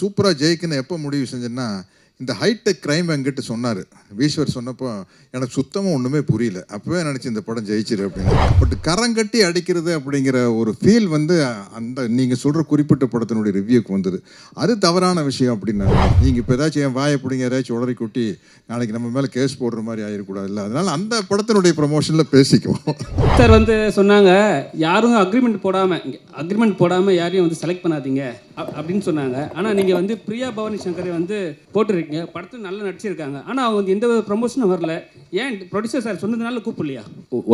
சூப்பராக ஜெயிக்கணும் எப்போ முடிவு செஞ்சேன்னா இந்த ஹைடெக் கிரைம் என்கிட்ட சொன்னார். ஈஸ்வர் சொன்னப்போ எனக்கு சுத்தமாக ஒன்றுமே புரியல. அப்போவே நினச்சி இந்த படம் ஜெயிச்சிரு அப்படின்னு. பட் கரங்கட்டி அடிக்கிறது அப்படிங்கிற ஒரு ஃபீல் வந்து அந்த நீங்கள் சொல்கிற குறிப்பிட்ட படத்தினுடைய ரிவ்யூக்கு வந்தது. அது தவறான விஷயம் அப்படின்னா நீங்கள் இப்போ ஏதாச்சும் என் வாயை பிடிங்க ஏதாச்சும் உடறி குட்டி நாளைக்கு நம்ம மேலே கேஸ் போடுற மாதிரி ஆயிடக்கூடாதுல்ல அதனால் அந்த படத்தினுடைய ப்ரமோஷனில் பேசிக்குவோம். சார் வந்து சொன்னாங்க யாரும் அக்ரிமெண்ட் போடாமல் அக்ரிமெண்ட் போடாமல் யாரையும் வந்து செலக்ட் பண்ணாதீங்க. அப்படின்னு சொன்னாங்க. ஆனால் நீங்கள் வந்து பிரியா பவானி சங்கரை வந்து போட்டிருக்கீங்க. படத்தில் நல்லா நடிச்சிருக்காங்க. ஆனால் அவங்க எந்த ப்ரமோஷனும் வரல. ஏன் ப்ரொடியூசர் சார் சொன்னதுனால கூப்பிடலையா?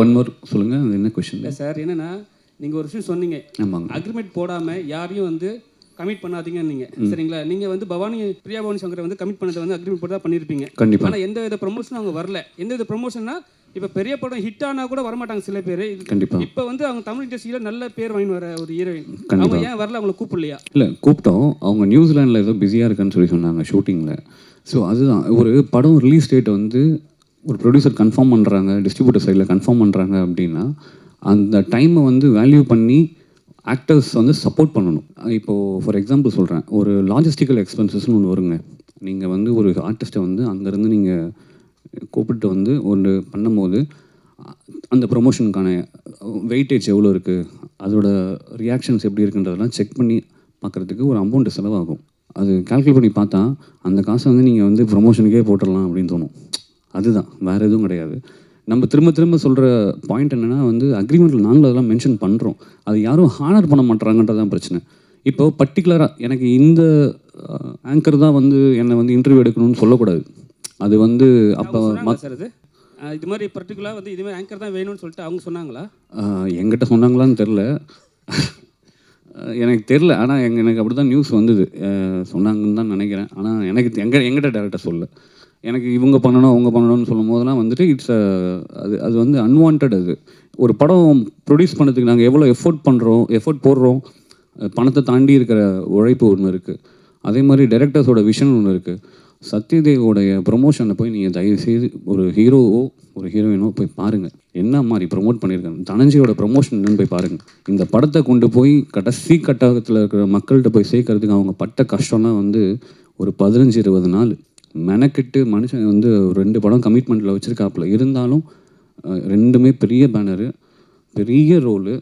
ஒன் மோர் சொல்லுங்கள் அது என்ன கொஷின் இல்லை சார் என்னன்னா நீங்கள் ஒரு விஷயம் சொன்னீங்க. ஆமாங்க. அக்ரிமெண்ட் போடாமல் யாரையும் வந்து கமிட் பண்ணாதீங்க நீங்க. சரிங்களா? நீங்கள் வந்து பவானி பிரியா பவானி சங்கரை வந்து கமிட் பண்ணதை வந்து அக்ரிமெண்ட் போட்டு தான் பண்ணியிருப்பீங்க கண்டிப்பா. ஆனால் எந்த வித ப்ரமோஷனும் அவங்க வரல. எந்த வித ப்ரமோஷன்னா இப்போ பெரிய படம் ஹிட் ஆனால் கூட வரமாட்டாங்க சில பேர். கண்டிப்பா. இப்போ வந்து அவங்க தமிழ் இண்டஸ்ட்ரியில் நல்ல பேர் வாங்கி வர ஒரு ஹீரோயின். அவங்க ஏன் வரல? அவங்கள கூப்பிடலையா? இல்லை கூப்பிட்டோம். அவங்க நியூசிலாண்டில் ஏதோ பிஸியாக இருக்குன்னு சொல்லி சொன்னாங்க ஷூட்டிங்கில் ஸோ அதுதான். ஒரு படம் ரிலீஸ் டேட் வந்து ஒரு ப்ரொடியூசர் கன்ஃபார்ம் பண்ணுறாங்க டிஸ்ட்ரிபியூட்டர் சைடில் கன்ஃபார்ம் பண்ணுறாங்க அப்படின்னா அந்த டைமை வந்து வேல்யூ பண்ணி ஆக்டர்ஸ் வந்து சப்போர்ட் பண்ணணும். இப்போது ஃபார் எக்ஸாம்பிள் சொல்கிறேன் ஒரு லாஜிஸ்டிக்கல் எக்ஸ்பென்சஸ்னு ஒன்று வருங்க. நீங்கள் வந்து ஒரு ஆர்டிஸ்ட்டை வந்து அங்கேருந்து நீங்கள் கூப்பிட்டு வந்து ஒன்று பண்ணும்போது அந்த ப்ரொமோஷனுக்கான வெயிட்டேஜ் எவ்வளோ இருக்குது அதோட ரியாக்ஷன்ஸ் எப்படி இருக்குன்றதெல்லாம் செக் பண்ணி பார்க்குறதுக்கு ஒரு அமௌண்ட் செலவாகும். அது கால்குலேட் பண்ணி பார்த்தா அந்த காசை வந்து நீங்கள் வந்து ப்ரொமோஷனுக்கே போட்டுடலாம் அப்படின்னு தோணும். அதுதான் வேறு எதுவும் கிடையாது. நம்ம திரும்ப திரும்ப சொல்கிற பாயிண்ட் என்னென்னா வந்து அக்ரிமெண்ட்டில் நாங்களும் அதெல்லாம் மென்ஷன் பண்ணுறோம் அது யாரும் ஹானர் பண்ண மாட்டுறாங்கன்றதான் பிரச்சனை. இப்போ பர்டிகுலராக எனக்கு இந்த ஆங்கர் தான் வந்து என்னை வந்து இன்டர்வியூ எடுக்கணும்னு சொல்லக்கூடாது. அது வந்து அப்போ இது மாதிரி பர்டிகுலராக வந்து இதுமாதிரி ஆங்கர் தான் வேணும்னு சொல்லிட்டு அவங்க சொன்னாங்களா? ஆஹ் என்கிட்ட சொன்னாங்களான்னு தெரில எனக்கு தெரில ஆனால் எங்க எனக்கு அப்படி தான் நியூஸ் வந்தது சொன்னாங்கன்னு தான் நினைக்கிறேன். ஆனால் எனக்கு தெ- எங்க எங்கிட்ட டேரெக்டாக சொல்ல எனக்கு இவங்க பண்ணணும் அவங்க பண்ணணும்னு சொல்லும் போதெல்லாம் வந்துட்டு இட்ஸ் அது அது வந்து அன்வான்ட் அது. ஒரு படம் ப்ரொடியூஸ் பண்ணதுக்கு நாங்கள் எவ்வளோ எஃபோர்ட் பண்ணுறோம் எஃபோர்ட் போடுறோம் பணத்தை தாண்டி இருக்கிற உழைப்பு ஒன்று இருக்குது அதே மாதிரி டைரக்டர்ஸோட விஷன் ஒன்று இருக்குது சத்யதேவோடைய ப்ரொமோஷனில் போய் நீங்கள் தயவுசெய்து ஒரு ஹீரோவோ ஒரு ஹீரோயினோ போய் பாருங்கள் என்ன மாதிரி ப்ரொமோட் பண்ணியிருக்காங்க தனஞ்சியோட ப்ரொமோஷன் என்னன்னு போய் பாருங்கள் இந்த படத்தை கொண்டு போய் கடைசி கட்டத்தில் இருக்கிற மக்கள்கிட்ட போய் சேர்க்கறதுக்கு அவங்க பட்ட கஷ்டம்லாம் வந்து ஒரு பதினஞ்சு இருபது நாள். மெனக்கெட்டு மனுஷன் வந்து ஒரு ரெண்டு படம் கமிட்மெண்ட்டில் வச்சுருக்காப்புல. இருந்தாலும் ரெண்டுமே பெரிய பேனரு பெரிய ரோலு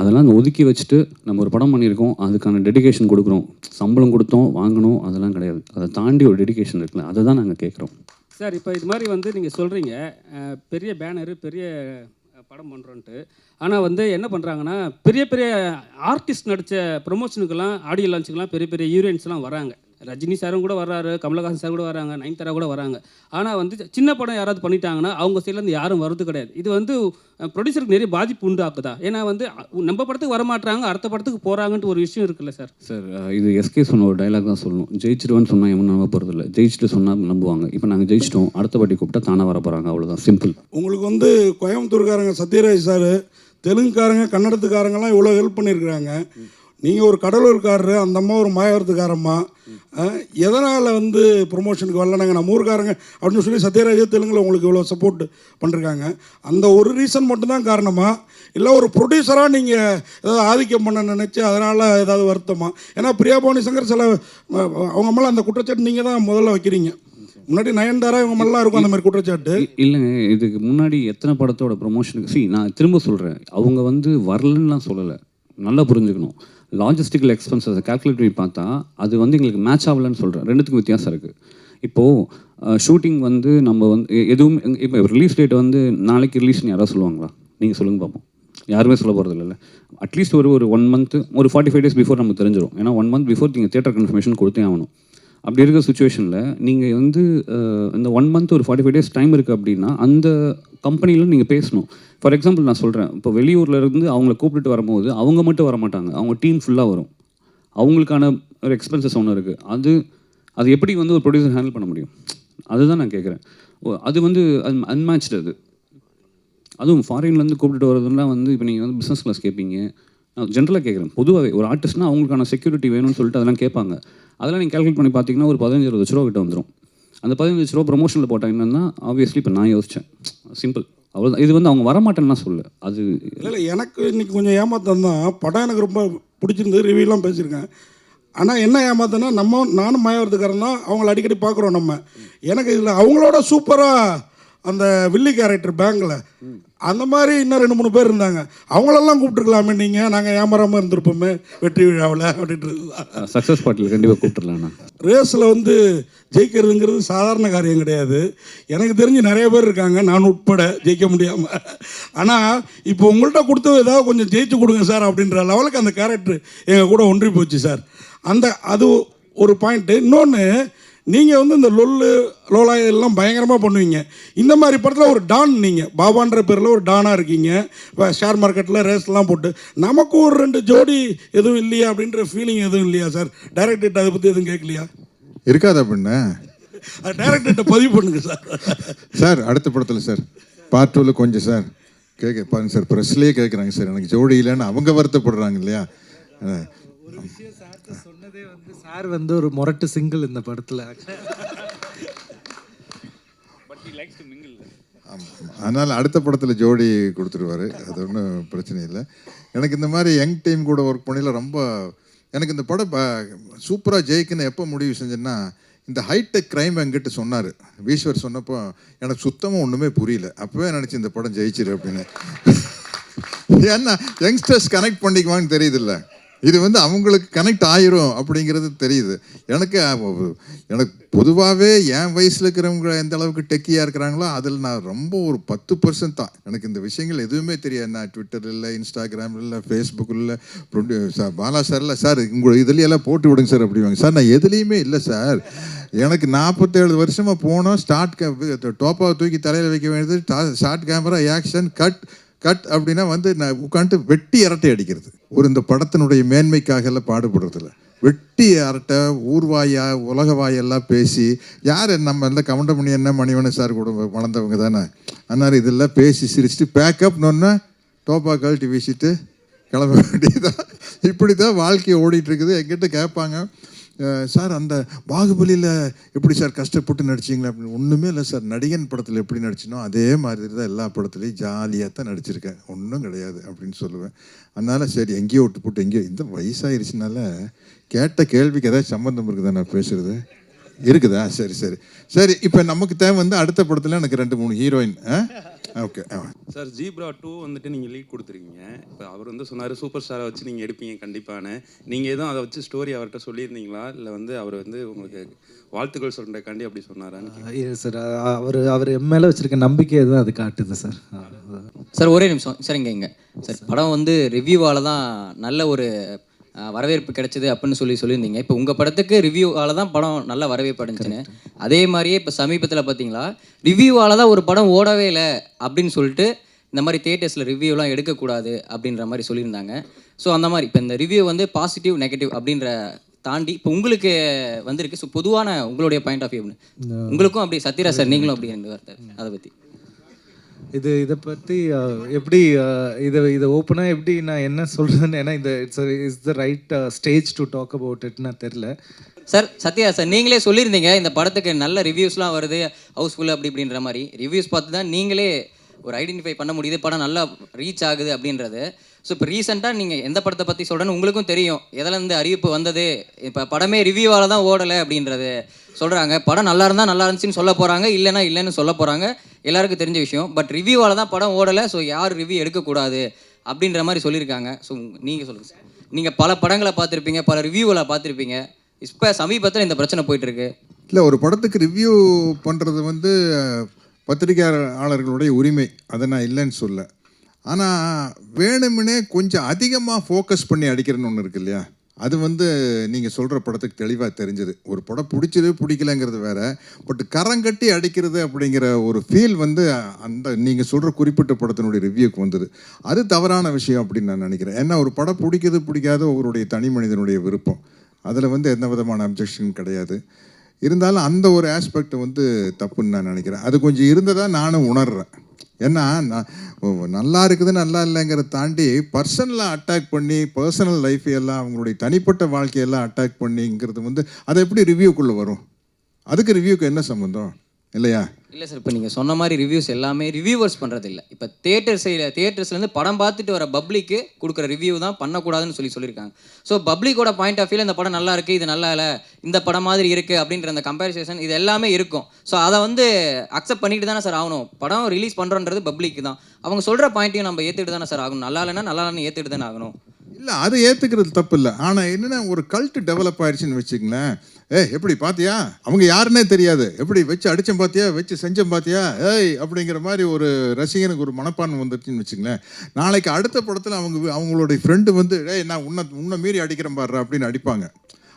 அதெல்லாம் ஒதுக்கி வச்சுட்டு நம்ம ஒரு படம் பண்ணியிருக்கோம். அதுக்கான டெடிகேஷன் கொடுக்குறோம். சம்பளம் கொடுத்தோம் வாங்கணும் அதெல்லாம் கிடையாது. அதை தாண்டி ஒரு டெடிகேஷன் இருக்குல்ல அதை தான் நாங்கள் கேட்குறோம். சார் இப்போ இது மாதிரி வந்து நீங்கள் சொல்கிறீங்க பெரிய பேனரு பெரிய படம் பண்ணுறோன்ட்டு ஆனால் வந்து என்ன பண்ணுறாங்கன்னா பெரிய பெரிய ஆர்டிஸ்ட் நடித்த ப்ரொமோஷனுக்கெல்லாம் ஆடியோ லான்ச்சுக்கெல்லாம் பெரிய பெரிய ஹீரோயின்ஸ்லாம் வராங்க. ரஜினி சாரும் கூட வர்றாரு கமலஹாசன் சார் கூட வராங்க நயன்தாரா கூட வராங்க ஆனால் வந்து சின்ன படம் யாராவது பண்ணிட்டாங்கன்னா அவங்க சைட்லேருந்து யாரும் வரது கிடையாது. இது வந்து ப்ரொடியூசருக்கு நிறைய பாதிப்பு உண்டாக்குதா? ஏன்னா வந்து நம்ம படத்துக்கு வரமாட்டாங்க அடுத்த படத்துக்கு போகிறாங்கன்ட்டு ஒரு விஷயம் இருக்குல்ல சார்? சார் இது எஸ்கே சொன்ன ஒரு டைலாக் தான் சொல்லணும். ஜெயிச்சிடுவேன்னு சொன்னால் எவனும் நம்ப போகிறதில்ல ஜெயிச்சுட்டு சொன்னால் நம்புவாங்க. இப்போ நாங்கள் ஜெயிச்சிட்டோம் அடுத்த வாட்டி கூப்பிட்டா தானே வர போகிறாங்க அவ்வளோதான் சிம்பிள் உங்களுக்கு வந்து கோயம்புத்தூர்காரங்க சத்யராஜ் சார் தெலுங்குக்காரங்க கன்னடத்துக்காரங்கெல்லாம் இவ்வளோ ஹெல்ப் பண்ணியிருக்கிறாங்க. நீங்கள் ஒரு கடலூர்காரரு அந்த அம்மா ஒரு மாயவரத்துக்காரம்மா. எதனால் வந்து ப்ரொமோஷனுக்கு வரல நாங்கள் நம்ம ஊருக்காரங்க அப்படின்னு சொல்லி சத்யராஜ தெலுங்கில் உங்களுக்கு இவ்வளோ சப்போர்ட் பண்ணிருக்காங்க அந்த ஒரு ரீசன் மட்டும்தான் காரணமா? இல்லை ஒரு ப்ரொடியூசராக நீங்கள் ஏதாவது ஆதிக்கம் பண்ண நினச்சி அதனால் ஏதாவது வருத்தமா? ஏன்னா பிரியா பவானி சங்கர் சில அவங்க மேலே அந்த குற்றச்சாட்டு நீங்கள் தான் முதல்ல வைக்கிறீங்க. முன்னாடி நயன்தாரா இவங்க நல்லா இருக்கும் அந்த மாதிரி குற்றச்சாட்டு. இல்லைங்க இதுக்கு முன்னாடி எத்தனை படத்தோட ப்ரொமோஷனுக்கு சி நான் திரும்ப சொல்கிறேன் அவங்க வந்து வரலன்னுலாம் சொல்லலை. நல்லா புரிஞ்சுக்கணும். லாஜிஸ்டிக்கல் எக்ஸ்பென்சஸ் கால்குலேட் பண்ணி பார்த்தா அது வந்து எங்களுக்கு மேட்ச் ஆகலன்னு சொல்கிறேன் ரெண்டுத்துக்கும் வித்தியாசம் இருக்குது இப்போது ஷூட்டிங் வந்து நம்ம வந்து எதுவும் இப்போ ரிலீஸ் டேட் வந்து நாளைக்கு ரிலீஸ்னு யாராவது சொல்லுவாங்களா? நீங்கள் சொல்லுங்கள் பார்ப்போம் யாருமே சொல்ல போகிறது இல்லை அட்லீஸ்ட் ஒரு ஒரு ஒன் மந்த் ஒரு ஃபார்ட்டி ஃபைவ் டேஸ் பிஃபோர் நமக்கு தெரிஞ்சிடும் ஏன்னா ஒன் மந்த் பிஃபோர் நீங்கள் தேட்டர் கன்ஃபர்மேஷன் கொடுத்தே ஆகணும். அப்படி இருக்கிற சுச்சுவேஷனில் நீங்கள் வந்து இந்த ஒன் மந்த் ஒரு ஃபார்ட்டி ஃபைவ் டேஸ் டைம் இருக்குது அப்படின்னா அந்த கம்பெனியில் நீங்கள் பேசணும். ஃபார் எக்ஸாம்பிள் நான் சொல்கிறேன் இப்போ வெளியூரில் இருந்து அவங்கள கூப்பிட்டுட்டு வரும்போது அவங்க மட்டும் வர மாட்டாங்க. அவங்க டீம் ஃபுல்லாக வரும். அவங்களுக்கான ஒரு எக்ஸ்பென்சஸ் ஒன்று இருக்குது அது அது எப்படி வந்து ஒரு ப்ரொடியூசர் ஹேண்டில் பண்ண முடியும்? அதுதான் நான் கேட்குறேன் அது வந்து அன்மேட்ச்டு அது. அதுவும் ஃபாரின்லேருந்து கூப்பிட்டுட்டு வரதுலாம் வந்து இப்போ நீங்கள் வந்து பிஸ்னஸ் கிளாஸ் கேட்பீங்க நான் ஜென்ரலாக கேட்குறேன் பொதுவாகவே ஒரு ஆர்டிஸ்ட்னா அவங்களுக்கான செக்யூரிட்டி வேணும்னு சொல்லிட்டு அதெல்லாம் கேட்பாங்க. அதெல்லாம் நீங்கள் கால்குலேட் பண்ணி பார்த்தீங்கன்னா ஒரு பதினஞ்சு இருபது லட்ச ரூபா கிட்ட வந்துடும் அந்த பதினஞ்சு லட்ச ரூபா ப்ரொமோஷனில் போட்டால் என்னென்னா ஆப்வியஸ்லி இப்போ நான் யோசித்தேன் சிம்பிள் அவ்வளோதான் இது வந்து அவங்க வரமாட்டேன்னா சொல்லு அது இல்லை இல்லை எனக்கு இன்னைக்கு கொஞ்சம் ஏமாத்தம் தான் படம் எனக்கு ரொம்ப பிடிச்சிருந்தது ரிவ்யூலாம் பேசியிருக்கேன். ஆனால் என்ன ஏமாத்தனா நம்ம நானும் மாயவரத்துக்காரன் தான் அவங்கள அடிக்கடி பார்க்குறோம் நம்ம. எனக்கு இதில் அவங்களோட சூப்பராக அந்த வில்லி கேரக்டர் பேங்கில் அந்த மாதிரி இன்னும் ரெண்டு மூணு பேர் இருந்தாங்க. அவங்களெல்லாம் கூப்பிட்டுருக்கலாமே நீங்கள் நாங்கள் ஏமாறாமல் இருந்திருப்போமே வெற்றி விழாவில் சக்ஸஸ் பார்ட்டியில் கண்டிப்பாக கூப்பிட்டுருலாண்ணா ரேஸில் வந்து ஜெயிக்கிறதுங்கிறது சாதாரண காரியம் கிடையாது. எனக்கு தெரிஞ்சு நிறைய பேர் இருக்காங்க. நான் உட்பட ஜெயிக்க முடியாமல் ஆனால் இப்போ உங்கள்கிட்ட கொடுத்த ஏதாவது கொஞ்சம் ஜெயிச்சு கொடுங்க சார் அப்படின்ற லெவலுக்கு அந்த கேரக்டர் எங்கள் கூட ஒன்றி போச்சு சார். அந்த அது ஒரு பாயிண்ட்டு இன்னொன்று நீங்கள் வந்து இந்த லொல்லு லோலாய் எல்லாம் பயங்கரமாக பண்ணுவீங்க. இந்த மாதிரி படத்தில் ஒரு டான் நீங்கள் பாபான்ற பேரில் ஒரு டானாக இருக்கீங்க. இப்போ ஷேர் மார்க்கெட்டில் ரேஸ்லாம் போட்டு நமக்கு ஒரு ரெண்டு ஜோடி எதுவும் இல்லையா அப்படின்ற ஃபீலிங் எதுவும் இல்லையா சார் டைரக்டர்கிட்ட அதை பற்றி எதுவும் கேட்கலையா? இருக்காதா அது டைரக்டர்கிட்ட பதிவு பண்ணுங்க சார் சார் அடுத்த படத்தில் சார் பார்ட் டூவில் கொஞ்சம் சார் கேட்க பாருங்க சார் ப்ரெஸ்லேயே கேட்குறாங்க சார் எனக்கு ஜோடி இல்லைன்னு அவங்க வருத்தப்படுறாங்க இல்லையா? சொன்னதே வந்து சார் வந்து ஒரு முரட்டு சிங்கிள் இந்த படத்துல. ஆமா. அதனால் அடுத்த படத்தில் ஜோடி கொடுத்துருவாரு. அது ஒன்றும் பிரச்சனை இல்லை. எனக்கு இந்த மாதிரி யங் டீம் கூட ஒர்க் பண்ணையில் ரொம்ப எனக்கு இந்த படம் சூப்பராக ஜெயிக்குன்னு எப்போ முடிவு செஞ்சேன்னா இந்த ஹைடெக் கிரைம் என்கிட்ட சொன்னார். ஈஸ்வர் சொன்னப்போ எனக்கு சுத்தமாக ஒன்றுமே புரியல. அப்போவே நினச்சி இந்த படம் ஜெயிச்சிரு அப்படின்னு. ஏன்னா யங்ஸ்டர்ஸ் கனெக்ட் பண்ணிக்குவான்னு தெரியுதுல்ல. இது வந்து அவங்களுக்கு கனெக்ட் ஆயிரும் அப்படிங்கிறது தெரியுது. எனக்கு எனக்கு பொதுவாகவே என் வயசில் இருக்கிறவங்க எந்த அளவுக்கு டெக்கியாக இருக்கிறாங்களோ அதில் நான் ரொம்ப ஒரு பத்து பர்சன்ட் தான். எனக்கு இந்த விஷயங்கள் எதுவுமே தெரியாது. நான் ட்விட்டர் இல்லை இன்ஸ்டாகிராம் இல்லை ஃபேஸ்புக் இல்லை சார் பாலா சார் இல்லை. சார் உங்களை இதுலையெல்லாம் போட்டு விடுங்க சார் அப்படிவாங்க. சார் நான் எதுலேயுமே இல்லை சார். எனக்கு நாற்பத்தேழு வருஷமாக போனோம். ஸ்டார்ட் டோப்பாவை தூக்கி தலையில் வைக்க வேண்டியது shot camera action cut cut அப்படின்னா வந்து நான் உட்காந்துட்டு வெட்டி அரட்டை அடிக்கிறது. ஒரு இந்த படத்தினுடைய மேன்மைக்காக எல்லாம் பாடுபடுறதில்ல. வெட்டி அரட்டை ஊர்வாயா உலக வாயெல்லாம் பேசி யார் நம்ம இந்த கவுண்டமணி என்ன மணிவன சார் கூட வளர்ந்தவங்க தானே? அதனால் இதெல்லாம் பேசி சிரிச்சுட்டு பேக்கப்னொன்னே டோப்பா கழட்டி வீசிட்டு கிளம்ப வேண்டியதான் இப்படி தான் வாழ்க்கை ஓடிட்டுருக்குது எங்கிட்ட கேட்பாங்க சார் அந்த பாகுபலியில் எப்படி சார் கஷ்டப்பட்டு நடிச்சீங்களா அப்படின்னு ஒன்றுமே இல்லை சார். நடிகன் படத்தில் எப்படி நடிச்சினோ அதே மாதிரி தான் எல்லா படத்துலையும் ஜாலியாக தான் நடிச்சிருக்கேன். ஒன்றும் கிடையாது அப்படின்னு சொல்லுவேன். அதனால் சரி எங்கேயோ விட்டு போட்டு எங்கேயோ இந்த வயசாயிருச்சுனால கேட்ட கேள்விக்கு ஏதாவது சம்மந்தம் இருக்குதா நான் பேசுகிறது இருக்குதா? சரி சரி. சரி இப்போ நமக்கு தேவை வந்து அடுத்த படத்தில் எனக்கு ரெண்டு மூணு heroine okay sir zebra too வந்துட்டு நீங்கள் லீட் கொடுத்துருக்கீங்க. இப்போ அவர் வந்து சொன்னார் சூப்பர் ஸ்டாரை வச்சு நீங்கள் எடுப்பீங்க கண்டிப்பான நீங்கள் எதுவும் அதை வச்சு ஸ்டோரி அவர்கிட்ட சொல்லியிருந்தீங்களா? இல்லை வந்து அவர் வந்து உங்களுக்கு வாழ்த்துக்கள் சொல்கிறக்காண்டி அப்படி சொன்னாரான்னு சார் அவர் அவர் என் மேலே வச்சிருக்க நம்பிக்கை தான் அது காட்டுது சார் சார் ஒரே நிமிஷம். சார் இங்கே இங்கே. சார் படம் வந்து ரிவ்யூவால் தான் நல்ல ஒரு வரவேற்பு கிடைச்சது அப்படின்னு சொல்லி சொல்லியிருந்தீங்க. இப்போ உங்கள் படத்துக்கு ரிவ்யூவால் தான் படம் நல்ல வரவேற்பு அடைஞ்சுன்னு. அதே மாதிரியே இப்போ சமீபத்தில் பார்த்தீங்களா ரிவ்யூவால் தான் ஒரு படம் ஓடவே இல்லை அப்படின்னு சொல்லிட்டு இந்த மாதிரி தேட்டர்ஸில் ரிவ்யூலாம் எடுக்கக்கூடாது அப்படின்ற மாதிரி சொல்லியிருந்தாங்க. ஸோ அந்த மாதிரி இப்போ இந்த ரிவ்யூ வந்து பாசிட்டிவ் நெகட்டிவ் அப்படின்ற தாண்டி இப்போ உங்களுக்கு வந்திருக்கு. ஸோ பொதுவான உங்களுடைய பாயிண்ட் ஆஃப் வியூ உங்களுக்கும் அப்படி சத்யராஜ் சார் நீங்களும் அப்படி வார்த்தை அதை பற்றி இது இதை பற்றி எப்படி இதை இதை ஓப்பனாக எப்படி நான் என்ன சொல்கிறேன்னு ஏன்னா இந்த it's is the right stage to talk about இட்னா தெரில சார் சத்யா சார் நீங்களே சொல்லியிருந்தீங்க இந்த படத்துக்கு நல்ல ரிவ்யூஸ்லாம் வருது ஹவுஸ்ஃபுல் அப்படி இப்படின்ற மாதிரி. ரிவ்யூஸ் பார்த்து தான் நீங்களே ஒரு ஐடென்டிஃபை பண்ண முடியுது படம் நல்லா ரீச் ஆகுது அப்படின்றது. ஸோ இப்போ ரீசெண்டாக நீங்கள் எந்த படத்தை பற்றி சொல்கிறேன்னு உங்களுக்கும் தெரியும். எதில் இருந்து அறிவிப்பு வந்தது? இப்போ படமே ரிவ்யூவால் தான் ஓடலை அப்படின்றது சொல்கிறாங்க படம் நல்லா இருந்தால் நல்லா இருந்துச்சுன்னு சொல்ல போகிறாங்க இல்லைன்னா இல்லைன்னு சொல்ல போகிறாங்க எல்லாருக்கும் தெரிஞ்ச விஷயம். பட் ரிவ்யூவால் தான் படம் ஓடலை ஸோ யார் ரிவ்யூ எடுக்கக்கூடாது அப்படின்ற மாதிரி சொல்லியிருக்காங்க. ஸோ நீங்கள் சொல்லுங்கள் சார் நீங்கள் பல படங்களை பார்த்துருப்பீங்க பல ரிவ்யூவில் பார்த்துருப்பீங்க. இப்போ சமீபத்தில் இந்த பிரச்சனை போயிட்டுருக்கு. இல்லை ஒரு படத்துக்கு ரிவ்யூ பண்ணுறது வந்து பத்திரிகையாளர்களுடைய உரிமை. அதை நான் இல்லைன்னு சொல்ல. ஆனால் வேணுமுன்னே கொஞ்சம் அதிகமாக ஃபோக்கஸ் பண்ணி அடிக்கிறேன்னு ஒன்று இருக்கு இல்லையா? அது வந்து நீங்கள் சொல்கிற படத்துக்கு தெளிவாக தெரிஞ்சது. ஒரு படம் பிடிச்சது பிடிக்கலங்கிறது வேற பட் கரங்கட்டி அடிக்கிறது அப்படிங்கிற ஒரு ஃபீல் வந்து அந்த நீங்கள் சொல்கிற குறிப்பிட்ட படத்தினுடைய ரிவ்யூக்கு வந்தது. அது தவறான விஷயம் அப்படின்னு நான் நினைக்கிறேன். ஏன்னா ஒரு படம் பிடிக்கிறது பிடிக்காத ஒருவருடைய தனி மனிதனுடைய விருப்பம். அதில் வந்து எந்த விதமான அப்ஜெக்ஷன் கிடையாது. இருந்தாலும் அந்த ஒரு ஆஸ்பெக்ட் வந்து தப்புன்னு நான் நினைக்கிறேன். அது கொஞ்சம் இருந்ததாக நானும் உணர்றேன். ஏன்னா நான் நல்லா இருக்குது நல்லா இல்லைங்கிறத தாண்டி பர்சனலாக அட்டாக் பண்ணி பர்சனல் லைஃப் எல்லாம் அவங்களுடைய தனிப்பட்ட வாழ்க்கையெல்லாம் அட்டாக் பண்ணிங்கிறது வந்து அது எப்படி ரிவ்யூக்குள்ளே வரும்? அதுக்கு ரிவ்யூக்கு என்ன சம்மந்தம் இல்லையா? இல்லை சார் இப்போ நீங்கள் சொன்ன மாதிரி ரிவ்யூஸ் எல்லாமே ரிவ்யூவர்ஸ் பண்ணுறது இல்லை. இப்போ தேட்டர் சைடில் தேட்டர்ஸ்லேருந்து படம் பார்த்துட்டு வர பப்ளிக்கு கொடுக்குற ரிவ்யூ தான் பண்ணக்கூடாதுன்னு சொல்லி சொல்லியிருக்காங்க ஸோ பப்ளிக்கோட பாயிண்ட் ஆஃப் வியூவில் இந்த படம் நல்லா இருக்குது இது நல்லா இல்லை. இந்த படம் மாதிரி இருக்குது அப்படின்ற அந்த கம்பேரிசேஷன் இது எல்லாமே இருக்கும். ஸோ அதை வந்து அக்செப்ட் பண்ணிட்டு தானே சார் ஆகணும். படம் ரிலீஸ் பண்ணுறோன்றது பப்ளிக் தான். அவங்க சொல்கிற பாயிண்ட்டையும் நம்ம ஏற்றுட்டு தானே சார் ஆகணும். நல்லா இல்லைன்னா நல்லா இல்லைன்னு ஏற்றுட்டு தானே ஆகணும். இல்லை அது ஏற்றுக்கிறது தப்பு இல்லை. ஆனால் என்னென்னா ஒரு கல்ட்டு டெவலப் ஆயிடுச்சுன்னு வச்சுங்களேன் ஏய் எப்படி பார்த்தியா அவங்க யாருன்னே தெரியாது. எப்படி வச்சு அடித்தம் பார்த்தியா வச்சு செஞ்சம் பார்த்தியா ஏய் அப்படிங்கிற மாதிரி ஒரு ரசிகனுக்கு ஒரு மனப்பான்மை வந்துருச்சுன்னு வச்சுங்களேன் நாளைக்கு அடுத்த படத்தில் அவங்க அவங்களுடைய ஃப்ரெண்டு வந்து ஏய் நான் உன்னை உன்னை மீறி அடிக்கிறேன் பாரு அப்படின்னு அடிப்பாங்க.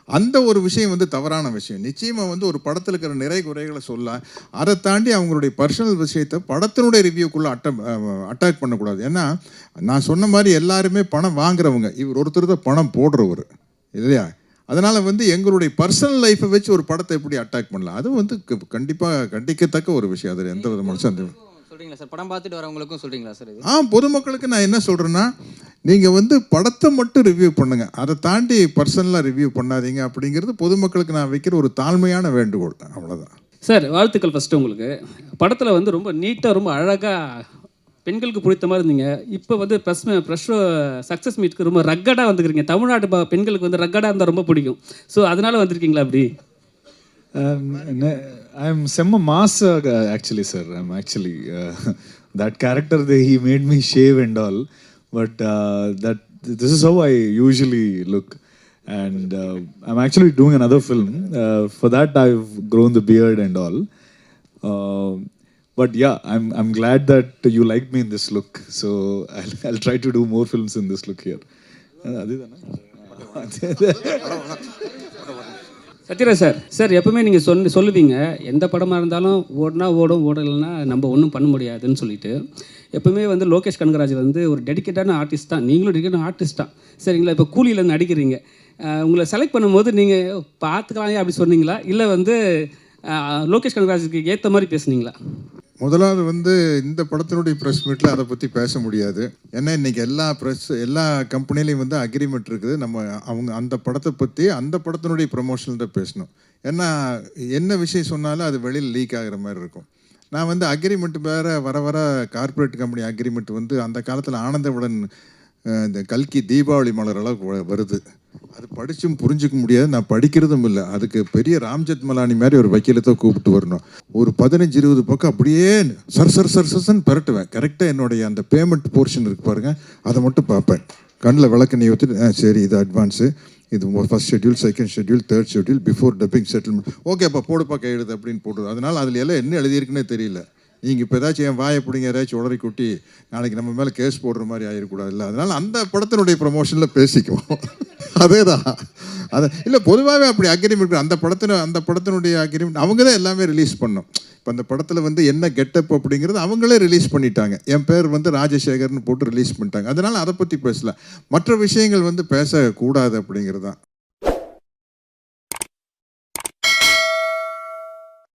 அந்த ஒரு விஷயம் வந்து தவறான விஷயம். நிச்சயமாக வந்து ஒரு படத்தில் இருக்கிற நிறை குறைகளை சொல்ல அதை தாண்டி அவங்களுடைய பர்சனல் விஷயத்தை படத்தினுடைய ரிவ்யூக்குள்ளே அட்ட அட்டாக் பண்ணக்கூடாது. ஏன்னா நான் சொன்ன மாதிரி எல்லாருமே பணம் வாங்குறவங்க. இவர் ஒருத்தர் தான் பணம் போடுறவர். இல்லையா? அதனால் வந்து எங்களுடைய பர்சனல் லைஃப்பை வச்சு ஒரு படத்தை எப்படி அட்டாக் பண்ணலாம்? அது வந்து கண்டிப்பாக கண்டிக்கத்தக்க ஒரு விஷயம். அதில் எந்த விதமான சந்தேகம் சொல்கிறீங்களா சார்? படம் பார்த்துட்டு வரவங்களுக்கும் சொல்கிறீங்களா சார் இது? ஆ பொதுமக்களுக்கு நான் என்ன சொல்கிறேன்னா நீங்கள் வந்து படத்தை மட்டும் ரிவ்யூ பண்ணுங்கள் அதை தாண்டி பர்சனலாக ரிவ்யூ பண்ணாதீங்க அப்படிங்கிறது பொதுமக்களுக்கு நான் வைக்கிற ஒரு தாழ்மையான வேண்டுகோள். அவ்வளோதான் சார் வாழ்த்துக்கள் ஃபஸ்ட்டு உங்களுக்கு. படத்தில் வந்து ரொம்ப நீட்டாக ரொம்ப அழகாக பெண்களுக்கு பிடித்த மாதிரி இருந்தீங்க. இப்போ வந்து ப்ரெஸ் ப்ரெஷ் சக்ஸஸ் மீட்க்கு ரொம்ப ரக்கடாக வந்துக்கிறீங்க. தமிழ்நாட்டு பெண்களுக்கு வந்து ரக்கடாக இருந்தால் ரொம்ப பிடிக்கும். ஸோ அதனால வந்திருக்கீங்களா அப்படி? I'm Semma Mass uh, actually, sir. I'm actually uh, that character. They, he made me shave and all, but uh, that this is how I usually look. And I'm actually doing another film. For that, I've grown the beard and all. But yeah, I'm I'm glad that you liked me in this look. So I'll, I'll try to do more films in this look here. Sathyaraj sir. Sir எப்பவுமே நீங்கள் சொல் சொல்லுவீங்க. எந்த படமாக இருந்தாலும் ஓடினா ஓடும் ஓடலைன்னா நம்ம ஒன்றும் பண்ண முடியாதுன்னு சொல்லிட்டு. எப்பவுமே வந்து லோகேஷ் கனகராஜ் வந்து ஒரு டெடிக்கேட்டான ஆர்டிஸ்ட் தான். நீங்களும் டெடிக்கேட்டான ஆர்டிஸ்ட் தான். சரிங்களா? இப்போ கூலியில் நடிக்கிறீங்க. உங்களை செலக்ட் பண்ணும்போது நீங்கள் பார்த்துக்கலாம் அப்படி சொன்னீங்களா? இல்லை வந்து லோகேஷ் கனகராஜுக்கு ஏற்ற மாதிரி பேசுனீங்களா? முதலாவது வந்து இந்த படத்தினுடைய ப்ரெஸ் மீட்டில் அதை பற்றி பேச முடியாது. ஏன்னா இன்றைக்கி எல்லா ப்ரெஸ் எல்லா கம்பெனிலையும் வந்து அக்ரிமெண்ட் இருக்குது. நம்ம அவங்க அந்த படத்தை பற்றி அந்த படத்தினுடைய ப்ரமோஷனில் தான் பேசணும். ஏன்னா என்ன விஷயம் சொன்னாலும் அது வெளியில் லீக் ஆகிற மாதிரி இருக்கும். நான் வந்து அக்ரிமெண்ட் வேறு வர வர கார்ப்பரேட் கம்பெனி அக்ரிமெண்ட் வந்து அந்த காலத்தில் ஆனந்தவுடன் இந்த கல்கி தீபாவளி மலர் அளவுக்கு வ- வருது. அது படிச்சும் புரிஞ்சிக்க முடியாது. நான் படிக்கிறதும் இல்லை. அதுக்கு பெரிய ராம்ஜெத் மலானி மாதிரி ஒரு வக்கீலத்தை கூப்பிட்டு வரணும். ஒரு பதினஞ்சு இருபது பக்கம் அப்படியே சர் சர் சர் சர்ன்னு பரட்டுவேன். கரெக்டாக என்னுடைய அந்த பேமெண்ட் போர்ஷன் இருக்கு பாருங்கள் அதை மட்டும் பார்ப்பேன். கண்ணில் விளக்கு நீ ஊற்றிட்டு ஆ சரி இது அட்வான்ஸு இது first schedule second schedule third schedule before dubbing settlement okay அப்போ போடுப்பா கையெழுது அப்படின்னு போடுது அதனால் அதில் எல்லாம் என்ன எழுதியிருக்குன்னே தெரியல. நீங்கள் இப்போ ஏதாச்சும் என் வாயை பிடிங்க ஏதாச்சும் உடறி குட்டி நாளைக்கு நம்ம மேலே கேஸ் போடுற மாதிரி ஆகிடக்கூடாது இல்லை அதனால் அந்த படத்தினுடைய ப்ரமோஷனில் பேசிக்குவோம். அதே தான் இல்லை பொதுவாகவே அப்படி அக்ரிமெண்ட் அந்த படத்தின அந்த படத்தினுடைய அக்ரிமெண்ட் அவங்க தான் எல்லாமே ரிலீஸ் பண்ணோம் இப்போ அந்த படத்தில் வந்து என்ன கெட்டப் அப்படிங்கிறது அவங்களே ரிலீஸ் பண்ணிட்டாங்க. என் பேர் வந்து ராஜசேகர்னு போட்டு ரிலீஸ் பண்ணிட்டாங்க. அதனால் அதை பற்றி பேசல. மற்ற விஷயங்கள் வந்து பேசக்கூடாது அப்படிங்கிறது தான்